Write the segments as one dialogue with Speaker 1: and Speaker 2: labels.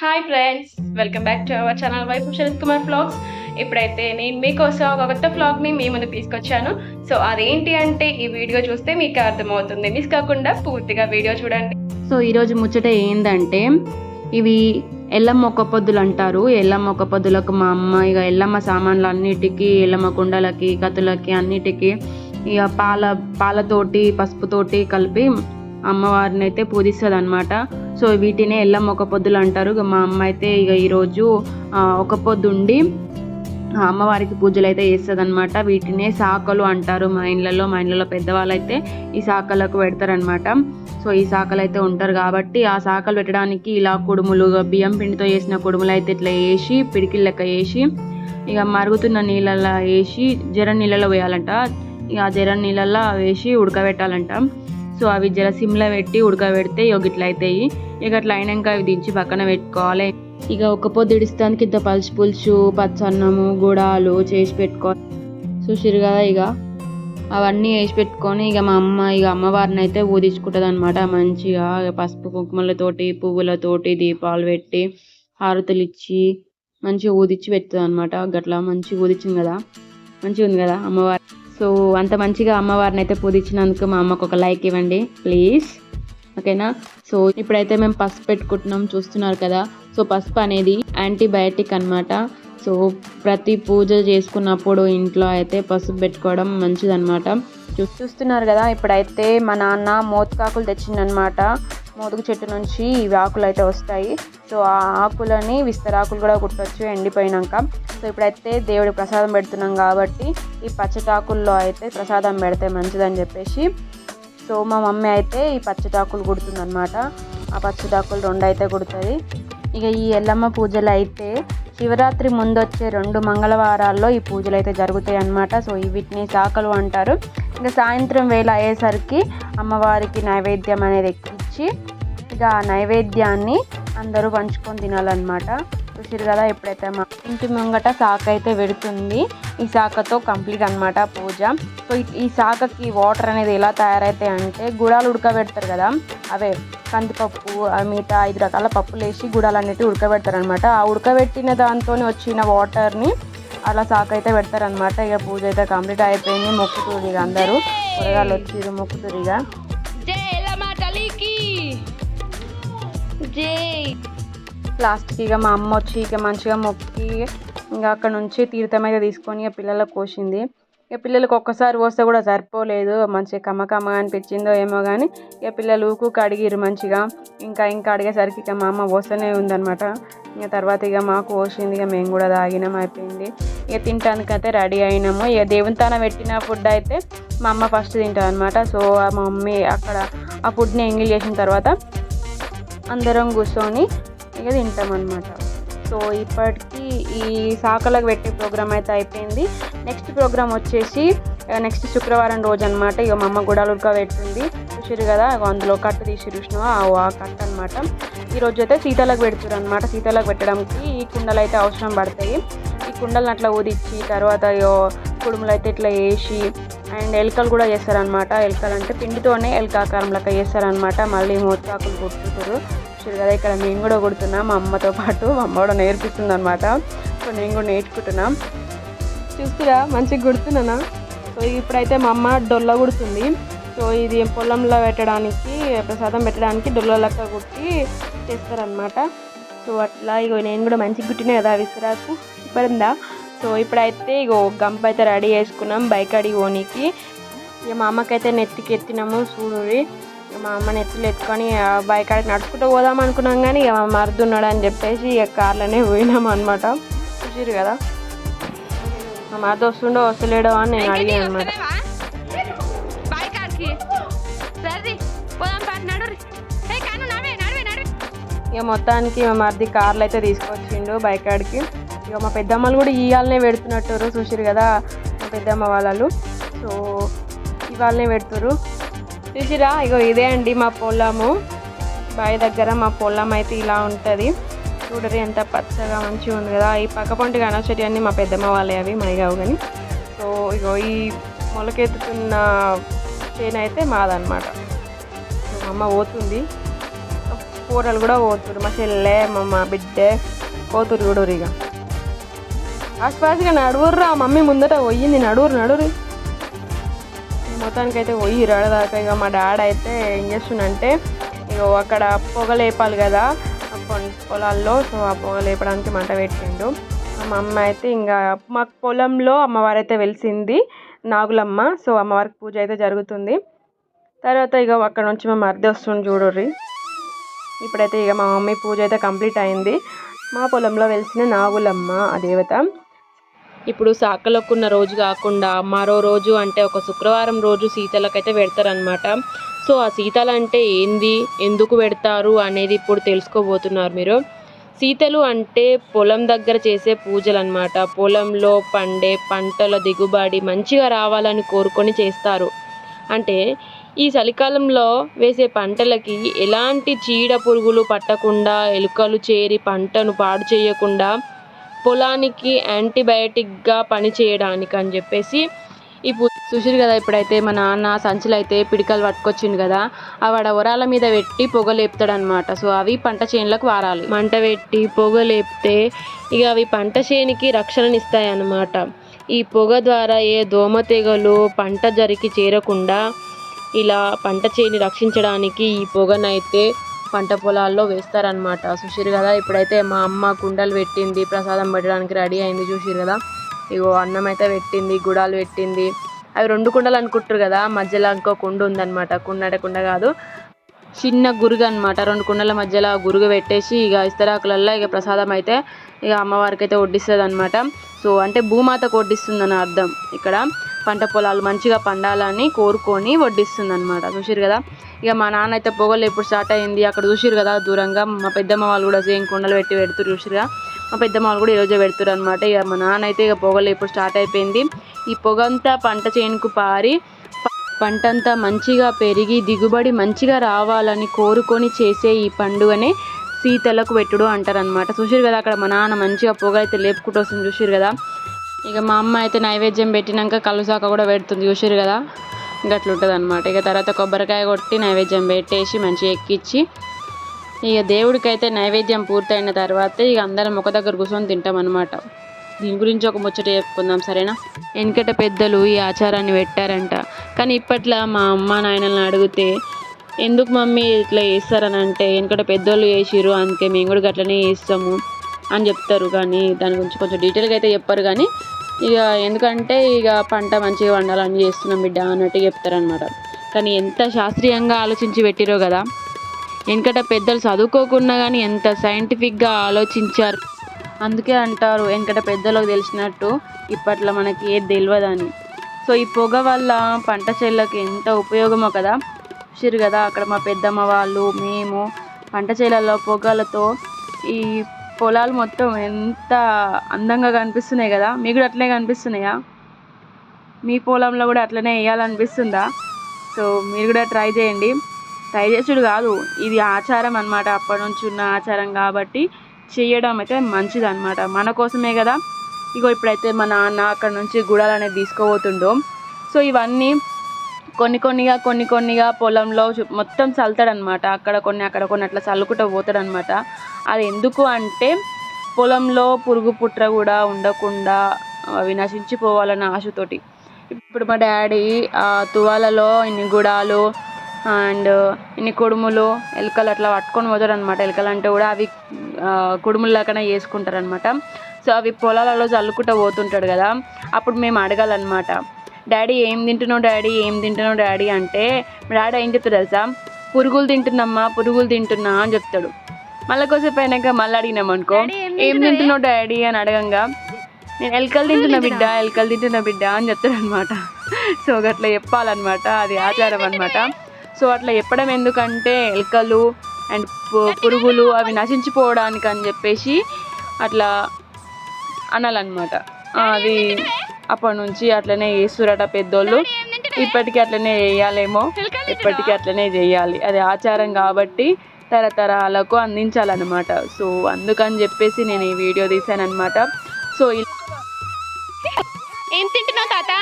Speaker 1: Hi friends welcome back to our channel wife Sharath Kumar vlogs ఇప్పుడైతే నేను మీకోసం ఒక కొత్త ఫ్లాగ్ని మీ ముందు తీసుకొచ్చాను. సో అదేంటి అంటే ఈ వీడియో చూస్తే మీకు అర్థమవుతుంది. మిస్ కాకుండా పూర్తిగా వీడియో చూడండి.
Speaker 2: సో ఈరోజు ముచ్చట ఏంటంటే ఇవి ఎల్లమ్మ ఒక్క పొద్దులు అంటారు. ఎల్లమ్మ ఒక్క పొద్దులకు మా అమ్మ ఇక ఎల్లమ్మ సామాన్లు అన్నిటికీ ఎల్లమ్మ కుండలకి కత్తులకి అన్నిటికీ ఇక పాల పాలతోటి పసుపుతోటి కలిపి అమ్మవారిని అయితే పూజిస్తుంది అనమాట సో వీటినే ఎల్లమ్మ ఒక పొద్దులు అంటారు. ఇక మా అమ్మ అయితే ఇక ఈరోజు ఒక పొద్దు ఉండి అమ్మవారికి పూజలు అయితే చేస్తుంది అనమాట వీటినే సాకలు అంటారు మా ఇండ్లలో. మా ఇండ్లలో పెద్దవాళ్ళు అయితే ఈ సాకలకు పెడతారనమాట సో ఈ సాకలు అయితే ఉంటారు కాబట్టి ఆ సాకలు పెట్టడానికి ఇలా కుడుములు బియ్యం పిండితో చేసిన కుడుములు అయితే ఇట్లా వేసి పిడికిల్ లెక్క వేసి ఇక మరుగుతున్న నీళ్ళల్లో వేసి జర నీళ్ళలో వేయాలంట. ఇక ఆ జర నీళ్ళల్లో వేసి ఉడకబెట్టాలంట. సో అవి జర సిమ్లో పెట్టి ఉడకబెడితే ఇక ఇట్లా అవుతాయి ఇక అట్లా అయినాక అవి దించి పక్కన పెట్టుకోవాలి. ఇక ఒక పొద్దు ఇడిస్తానికి ఇంత పలుచు పులుసు పచ్చన్నము గుడాలు చేసి పెట్టుకోవాలి చూసిరు కదా ఇక అవన్నీ వేసి పెట్టుకొని ఇక మా అమ్మ ఇక అమ్మవారిని అయితే ఊదించుకుంటుంది అనమాట మంచిగా. ఇక పసుపు కుంకుమలతోటి పువ్వులతోటి దీపాలు పెట్టి హారతులు ఇచ్చి మంచిగా ఊదించి పెడుతుంది అనమాట గట్లా మంచిగా ఊదించింది కదా? మంచిగా ఉంది కదా అమ్మవారి సో అంత మంచిగా అమ్మవారిని అయితే పూజించినందుకు మా అమ్మకు ఒక లైక్ ఇవ్వండి ప్లీజ్. ఓకేనా? సో ఇప్పుడైతే మేము పసుపు పెట్టుకుంటున్నాం చూస్తున్నారు కదా. సో పసుపు అనేది యాంటీబయాటిక్ అన్నమాట. సో ప్రతి పూజ చేసుకున్నప్పుడు ఇంట్లో అయితే పసుపు పెట్టుకోవడం మంచిదన్నమాట. చూ- చూస్తున్నారు కదా ఇప్పుడైతే మా నాన్న మోతకాకులు తెచ్చిందనమాట మోదుగు చెట్టు నుంచి ఇవి ఆకులు అయితే వస్తాయి. సో ఆ ఆకులని విస్తరాకులు కూడా కుట్టొచ్చు ఎండిపోయినాక. సో ఇప్పుడైతే దేవుడి ప్రసాదం పెడుతున్నాం కాబట్టి ఈ పచ్చటాకుల్లో అయితే ప్రసాదం పెడితే మంచిదని చెప్పేసి. సో మా మమ్మీ అయితే ఈ పచ్చటాకులు కుడుతుందనమాట ఆ పచ్చటాకులు రెండు అయితే కుడుతుంది. ఇక ఈ ఎల్లమ్మ పూజలు అయితే శివరాత్రి ముందు వచ్చే రెండు మంగళవారాల్లో ఈ పూజలు అయితే జరుగుతాయి అన్నమాట సో ఈ వీటిని శాఖలు అంటారు. ఇంకా సాయంత్రం వేళ అయ్యేసరికి అమ్మవారికి నైవేద్యం అనేది వచ్చి ఇక నైవేద్యాన్ని అందరూ పంచుకొని తినాలన్నమాట. చూసారు కదా ఎప్పుడైతే మా ఇంటి ముంగట శాఖ అయితే పెడుతుంది. ఈ శాఖతో కంప్లీట్ అన్నమాట పూజ. సో ఈ- సాకకి శాఖకి వాటర్ అనేది ఎలా తయారైతాయి అంటే గుడాలు ఉడకబెడతారు కదా అవే కందిపప్పు మిగతా ఐదు రకాల పప్పులు వేసి గుడాలు అనేవి ఉడకబెడతారు అనమాట ఆ ఉడకబెట్టిన దాంతో వచ్చిన వాటర్ని అలా శాఖ అయితే పెడతారనమాట ఇక పూజ అయితే కంప్లీట్ అయిపోయింది. మొక్కుతూరు ఇక అందరూ. కూరగాయలు వచ్చిర్రు మొక్కుతురిగా.
Speaker 1: జై
Speaker 2: లాస్ట్కి ఇక మా అమ్మ వచ్చి ఇక మంచిగా మొక్కి ఇంకా అక్కడ నుంచి తీర్థం అయితే తీసుకొని ఇక పిల్లలకు కోసింది. ఇక పిల్లలకు ఒక్కసారి పోస్తే కూడా సరిపోలేదు. మంచిగా కమ్మకమ్మ అనిపించిందో ఏమో కానీ ఇక పిల్లలు ఊకు అడిగిరు మంచిగా. ఇంకా ఇంకా అడిగేసరికి ఇక మా అమ్మ పోస్తూనే ఉందనమాట ఇక తర్వాత ఇక మాకు పోసింది ఇక మేము కూడా తాగినాం అయిపోయింది. ఇక తినడానికి అయితే రెడీ అయినాము. ఇక దేవుని తాన పెట్టిన ఫుడ్ అయితే మా అమ్మ ఫస్ట్ తింటుంది అనమాట సో మా మమ్మీ అక్కడ ఆ ఫుడ్ని ఎంగిల్ చేసిన తర్వాత అందరం కూర్చొని ఇక తింటాం అనమాట సో ఇప్పటికి ఈ సాకలకు పెట్టే ప్రోగ్రామ్ అయితే అయిపోయింది. నెక్స్ట్ ప్రోగ్రామ్ వచ్చేసి నెక్స్ట్ శుక్రవారం రోజు అనమాట ఇక మా అమ్మ గుడాలు పెట్టింది చూసిరు కదా ఇగో అందులో కట్టు తీసి చూసినావా? ఆ కట్ అనమాట ఈరోజు అయితే శీతలకు పెడుతున్నారు అనమాట శీతలకు పెట్టడానికి ఈ కుండలు అయితే అవసరం పడతాయి. ఈ కుండలను అట్లా ఊదిచ్చి తర్వాత కుడుములు అయితే ఇట్లా వేసి అండ్ ఎలుకలు కూడా చేస్తారనమాట ఎలకలు అంటే పిండితోనే ఎలుకాకారం లెక్క చేస్తారనమాట మళ్ళీ మోతాకులు కుట్టుతారు చూడు కదా ఇక్కడ నేను కూడా కుడుతున్నా మా అమ్మతో పాటు మా అమ్మ కూడా నేర్పిస్తుంది అనమాట సో నేను కూడా నేర్చుకుంటున్నాం. చూస్తురా మంచిగా కుడుతున్నానా సో ఇప్పుడైతే మా అమ్మ డొల్ల కుడుతుంది. సో ఇది పొలంలో పెట్టడానికి ప్రసాదం పెట్టడానికి డొల్ల లెక్క కుట్టి చేస్తారనమాట సో అట్లా ఇగో నేను కూడా మంచిగా కుట్టినా కదా విసిరాకు. పడిందా సో ఇప్పుడైతే ఇగో గంప అయితే రెడీ చేసుకున్నాం బైక్ అడిగి పోనీకి. ఇక మా అమ్మకైతే నెత్తికి ఎత్తినాము చూడురి మా అమ్మ నెత్తిలో ఎత్తుకొని బైక్ ఆడికి నడుచుకుంటూ పోదాం అనుకున్నాం కానీ ఇక మరుదు ఉన్నాడు అని చెప్పేసి ఇక కార్లోనే పోయినాం అనమాట చూసిరు కదా? మా మరిది వస్తుండో వస్తలేడో అని నేను అడిగాను అనమాట ఇక మొత్తానికి మా మరిది కార్లు అయితే తీసుకొచ్చిండు బైక్ ఆడికి. ఇక మా పెద్దమ్మలు కూడా ఇవాళనే పెడుతున్నట్టు చూసిరు కదా మా పెద్దమ్మ వాళ్ళు సో ఇవాళనే పెడుతురు చూసిరా? ఇగో ఇదే అండి మా పొలము. బావి దగ్గర మా పొలం అయితే ఇలా ఉంటుంది. చూడరు ఎంత పచ్చగా మంచిగా ఉంది కదా. ఈ పక్క పంట కనొచ్చేటి అన్నీ మా పెద్దమ్మ వాళ్ళే అవి మైగావు కానీ సో ఇగో ఈ మొలకెత్తుతున్న చేను అయితే మాదనమాట మా అమ్మ పోతుంది. కూరలు కూడా పోతురు మా చెల్లె మా మా బిడ్డే పోతురు కూడా ఇక ఆసుపాసుగా నడువుర్రా? మమ్మీ ముందట పోయింది. నడువురు నడువురు. మొత్తానికి అయితే పోయి రడదాకా ఇక మా డాడ్ అయితే ఏం చేస్తుందంటే ఇక అక్కడ పొగ లేపాలి కదా పొలాల్లో సో ఆ పొగ లేపడానికి మంట పెట్టిండు. మా అమ్మ అయితే ఇంకా మాకు పొలంలో అమ్మవారు అయితే వెలిసింది నాగులమ్మ. సో అమ్మవారికి పూజ అయితే జరుగుతుంది. తర్వాత ఇక అక్కడ నుంచి మా మరిది వస్తుంది చూడర్రి. ఇప్పుడైతే ఇక మా మమ్మీ పూజ అయితే కంప్లీట్ అయింది. మా పొలంలో వెలిసిన నాగులమ్మ ఆ దేవత. ఇప్పుడు సాకలొక్కున్న రోజు కాకుండా మరో రోజు అంటే ఒక శుక్రవారం రోజు సీతలకైతే పెడతారనమాట సో ఆ సీతలు అంటే ఏంది? ఎందుకు పెడతారు? అనేది ఇప్పుడు తెలుసుకోబోతున్నారు మీరు. సీతలు అంటే పొలం దగ్గర చేసే పూజలు అనమాట పొలంలో పండే పంటల దిగుబడి మంచిగా రావాలని కోరుకొని చేస్తారు. అంటే ఈ చలికాలంలో వేసే పంటలకి ఎలాంటి చీడ పురుగులు పట్టకుండా ఎలుకలు చేరి పంటను పాడు చేయకుండా పొలానికి యాంటీబయాటిక్గా పనిచేయడానికి అని చెప్పేసి ఇప్పుడు చూసిరు కదా ఇప్పుడైతే మా నాన్న సంచులు అయితే పిడికలు పట్టుకొచ్చిండు కదా అవి వరాల మీద పెట్టి పొగ లేపుతాడనమాట సో అవి పంట చేనులకు వారాలి. మంట పెట్టి పొగ లేపితే ఇక అవి పంట చేనికి రక్షణనిస్తాయి అన్నమాట ఈ పొగ ద్వారా ఏ దోమతెగలు పంట జరిగి చేరకుండా ఇలా పంట చేని రక్షించడానికి ఈ పొగనైతే పంట పొలాల్లో వేస్తారనమాట చూసిరు కదా ఇప్పుడైతే మా అమ్మ కుండలు పెట్టింది ప్రసాదం పెట్టడానికి రెడీ అయింది చూసిరు కదా. ఇగో అన్నం అయితే పెట్టింది గుడాలు పెట్టింది. అవి రెండు కుండలు అనుకుంటారు కదా మధ్యలో ఇంకో కుండ ఉందన్నమాట. కుండ అంటే కుండ కాదు చిన్న గురుగు అనమాట రెండు కుండల మధ్యలో గురుగు పెట్టేసి ఇక ఇస్తరాకులల్లో ఇక ప్రసాదం అయితే ఇక అమ్మవారికి అయితే వడ్డిస్తుంది అనమాట సో అంటే భూమాతకు వడ్డిస్తుందని అర్థం. ఇక్కడ పంట పొలాలు మంచిగా పండాలని కోరుకొని వడ్డిస్తుంది అనమాట చూసిరు కదా ఇక మా నాన్న అయితే పొగలు ఎప్పుడు స్టార్ట్ అయింది. అక్కడ చూసిరు కదా దూరంగా. మా పెద్దమ్మ వాళ్ళు కూడా సేమ్ కుండలు పెట్టి పెడుతురు చూసిరుగా మా పెద్దమ్మ వాళ్ళు కూడా ఈరోజే పెడుతురు అనమాట ఇక మా నాన్న అయితే ఇక పొగలు ఎప్పుడు స్టార్ట్ అయిపోయింది. ఈ పొగంతా పంట చేనుకు పారి పంట పంటంతా మంచిగా పెరిగి దిగుబడి మంచిగా రావాలని కోరుకొని చేసే ఈ పండుగనే సీతలకు పెట్టుడు అంటారనమాట చూసిరు కదా అక్కడ మా నాన్న మంచిగా పొగ అయితే లేపుకుంటూ వస్తుంది చూసిరు కదా. ఇక మా అమ్మ అయితే నైవేద్యం పెట్టినాక కలుసాక కూడా పెడుతుంది చూసిరు కదా. ఉంటుంది అనమాట ఇక తర్వాత కొబ్బరికాయ కొట్టి నైవేద్యం పెట్టేసి మంచిగా ఎక్కించి ఇక దేవుడికైతే నైవేద్యం పూర్తయిన తర్వాత ఇక అందరం ఒక దగ్గర కూర్చొని తింటాం అనమాట దీని గురించి ఒక ముచ్చట చెప్పుకుందాం సరేనా? వెనకట పెద్దలు ఈ ఆచారాన్ని పెట్టారంట. కానీ ఇప్పట్లో మా అమ్మ నాయనల్ని అడిగితే ఎందుకు మమ్మీ ఇట్లా చేస్తారని అంటే వెనకట పెద్దోళ్ళు చేసిరు అందుకే మేము కూడా అట్లనే చేస్తాము అని చెప్తారు. కానీ దాని గురించి కొంచెం డీటెయిల్గా అయితే చెప్పారు. కానీ ఇక ఎందుకంటే ఇక పంట మంచిగా వండాలని చేస్తున్నాం బిడ్డ అన్నట్టు చెప్తారనమాట కానీ ఎంత శాస్త్రీయంగా ఆలోచించి పెట్టిరో కదా. వెనకట పెద్దలు చదువుకోకున్నా కానీ ఎంత సైంటిఫిక్గా ఆలోచించారు. అందుకే అంటారు వెనకట పెద్దలకు తెలిసినట్టు ఇప్పట్లో మనకి ఏది తెలియదని సో ఈ పొగ వల్ల పంట చేళ్ళకి ఎంత ఉపయోగమో కదా. చూసిర్రు కదా అక్కడ మా పెద్దమ్మ వాళ్ళు మేము పంట చేలలో పొగలతో ఈ పొలాలు మొత్తం ఎంత అందంగా కనిపిస్తున్నాయి కదా? మీకు కూడా అట్లనే కనిపిస్తున్నాయా? మీ పొలంలో కూడా అట్లనే వేయాలనిపిస్తుందా? సో మీరు కూడా ట్రై చేయండి. ట్రై చేసుడు కాదు ఇది ఆచారం అన్నమాట. అప్పటి నుంచి ఉన్న ఆచారం కాబట్టి చేయడం అయితే మంచిది అనమాట మన కోసమే కదా? ఇగో ఇప్పుడైతే మా నాన్న అక్కడ నుంచి గుడాలు అనేది తీసుకోబోతుండో సో ఇవన్నీ కొన్ని కొన్నిగా కొన్ని కొన్నిగా పొలంలో మొత్తం చల్లుతాడనమాట అక్కడ కొన్ని అక్కడ కొన్ని అట్లా చల్లుకుంటూ పోతాడనమాట అది ఎందుకు అంటే పొలంలో పురుగు పుట్ర కూడా ఉండకుండా అవి నశించిపోవాలన్న ఆశతోటి. ఇప్పుడు మా డాడీ ఆ తువాలలో ఇన్ని గుడాలు అండ్ ఇన్ని కుడుములు ఎలుకలు అట్లా పట్టుకొని పోతాడనమాట ఎలుకలు అంటే కూడా అవి ఆ, కుడుములు సో అవి పొలాలలో చల్లుకుంటూ పోతుంటాడు కదా. అప్పుడు మేము అడగాలన్నమాట. డాడీ ఏం తింటున్నావు డాడీ? ఏం తింటున్నావు డాడీ? అంటే మా డాడీ ఏం చెప్తాడు తెలుసా? పురుగులు తింటున్నమ్మా పురుగులు తింటున్నా అని చెప్తాడు. మళ్ళీ కొద్దిసేపు అయినాక మళ్ళీ అడిగినాం అనుకో ఏం తింటున్నావు? డాడీ? అని అడగంగా నేను ఎలుకలు తింటున్నా బిడ్డ ఎలుకలు తింటున్నా బిడ్డ అని చెప్తాడు అనమాట సో అట్లా చెప్పాలన్నమాట అది ఆచారం అనమాట సో అట్లా చెప్పడం ఎందుకంటే ఎలుకలు అండ్ పురుగులు అవి నశించిపోవడానికి అని చెప్పేసి అట్లా అనాలన్నమాట. అది అప్పటి నుంచి అట్లనే చేస్తురట పెద్దోళ్ళు. ఇప్పటికీ అట్లనే చేయాలేమో. ఇప్పటికీ అట్లనే చేయాలి. అది ఆచారం కాబట్టి తరతరాలకు అందించాలన్నమాట. సో అందుకని చెప్పేసి నేను ఈ వీడియో తీసాను అనమాట సో
Speaker 3: ఏం తింటున్నావు తాత?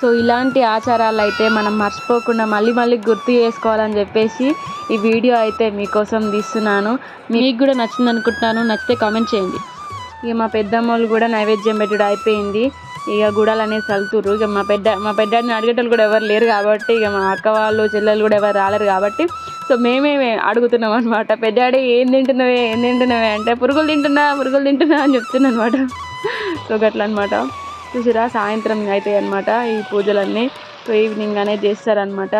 Speaker 2: సో ఇలాంటి ఆచారాలు అయితే మనం మర్చిపోకుండా మళ్ళీ మళ్ళీ గుర్తు చేసుకోవాలని చెప్పేసి ఈ వీడియో అయితే మీకోసం తీస్తున్నాను. మీకు కూడా నచ్చింది అనుకుంటున్నాను. నచ్చితే కామెంట్ చేయండి. ఇక మా పెద్దమ్మ వాళ్ళు కూడా నైవేద్యం పెట్టుడు అయిపోయింది. ఇక గుడాలు అనేది చల్లుతుర్రు ఇక మా పెద్ద మా పెద్దని అడిగేటోళ్ళు కూడా ఎవరు లేరు కాబట్టి ఇక మా అక్క వాళ్ళు చెల్లెలు కూడా ఎవరు రాలేరు కాబట్టి సో మేమే అడుగుతున్నాం అనమాట పెద్దాడి ఏం తింటున్నావే? ఏం తింటున్నావే? అంటే పురుగులు తింటున్నా పురుగులు తింటున్నా అని చెప్తున్నా అనమాట సో గట్ల అనమాట చూసిరా? సాయంత్రం అవుతాయి అనమాట ఈ పూజలన్నీ. సో ఈవినింగ్ అనేది చేస్తారనమాట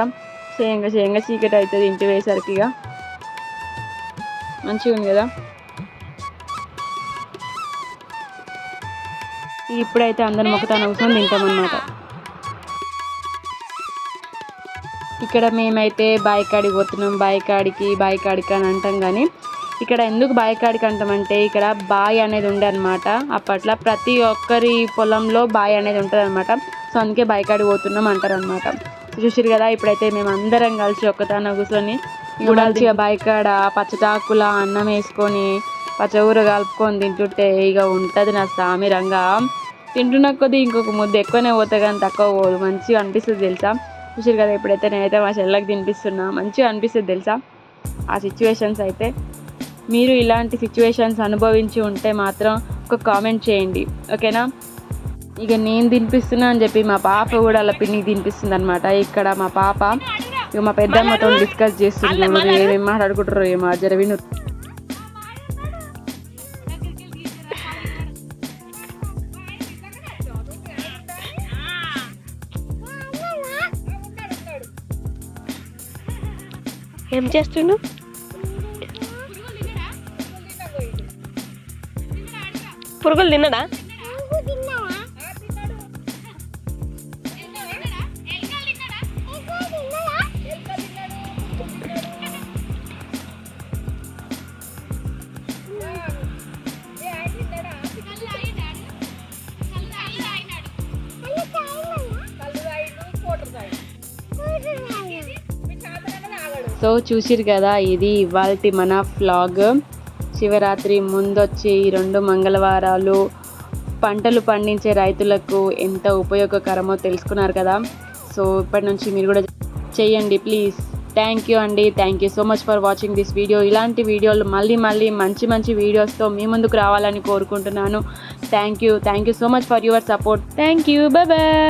Speaker 2: చేయంగా చేయంగా చీకటి అవుతుంది ఇంటి వేసరికి ఇక మంచిగా ఉంది కదా? ఇప్పుడైతే అందరం ఒకతాన అవసరం తింటామన్నమాట ఇక్కడ మేమైతే బాయి కాడికి పోతున్నాం. బాయి కాడికి బాయి కాడికి అని అంటాం కానీ ఇక్కడ ఎందుకు బాయి కాడికి అంటామంటే ఇక్కడ బాయి అనేది ఉండే అనమాట అప్పట్లో ప్రతి ఒక్కరి పొలంలో బాయి అనేది ఉంటుంది అనమాట సో అందుకే బాయి కాడికి పోతున్నాం అంటారు అనమాట చూసిరు కదా ఇప్పుడైతే మేము అందరం కలిసి ఒక్కతాన కూర్చొని మంచిగా బాయి కాడ పచ్చటాకుల అన్నం వేసుకొని పచ్చగూర కలుపుకొని తింటుంటే ఇక ఉంటుంది నా సామిరంగా తింటున్న కొద్దీ ఇంకొక ముద్ద ఎక్కువనే పోతే కానీ తక్కువ పోదు. మంచిగా అనిపిస్తుంది తెలుసా? చూసారు కదా ఇప్పుడైతే నేనైతే మా చెల్లెకి తినిపిస్తున్నా. మంచిగా అనిపిస్తుంది తెలుసా? ఆ సిచ్యువేషన్స్ అయితే మీరు ఇలాంటి సిచ్యువేషన్స్ అనుభవించి ఉంటే మాత్రం ఒక కామెంట్ చేయండి. ఓకేనా ఇక నేను తినిపిస్తున్నా అని చెప్పి మా పాప కూడా అలా పిన్నికి తినిపిస్తుంది అనమాట ఇక్కడ మా పాప ఇక మా పెద్దమ్మతో డిస్కస్ చేస్తుంది ఏమేమి మాట్లాడుకుంటారో ఏమో జర విను.
Speaker 3: ఏం చేస్తుండు? పురుగులు తిన్నడా
Speaker 2: సో చూసిరు కదా ఇది ఇవాళ మన ఫ్లాగ్ శివరాత్రి ముందొచ్చి ఈ రెండు మంగళవారాలు పంటలు పండించే రైతులకు ఎంత ఉపయోగకరమో తెలుసుకున్నారు కదా. సో ఇప్పటి నుంచి మీరు కూడా చేయండి ప్లీజ్. థ్యాంక్ యూ అండి. Thank you so much for watching this video ఇలాంటి వీడియోలు మళ్ళీ మళ్ళీ మంచి మంచి వీడియోస్తో మీ ముందుకు రావాలని కోరుకుంటున్నాను. Thank you thank you so much for your support thank you bye bye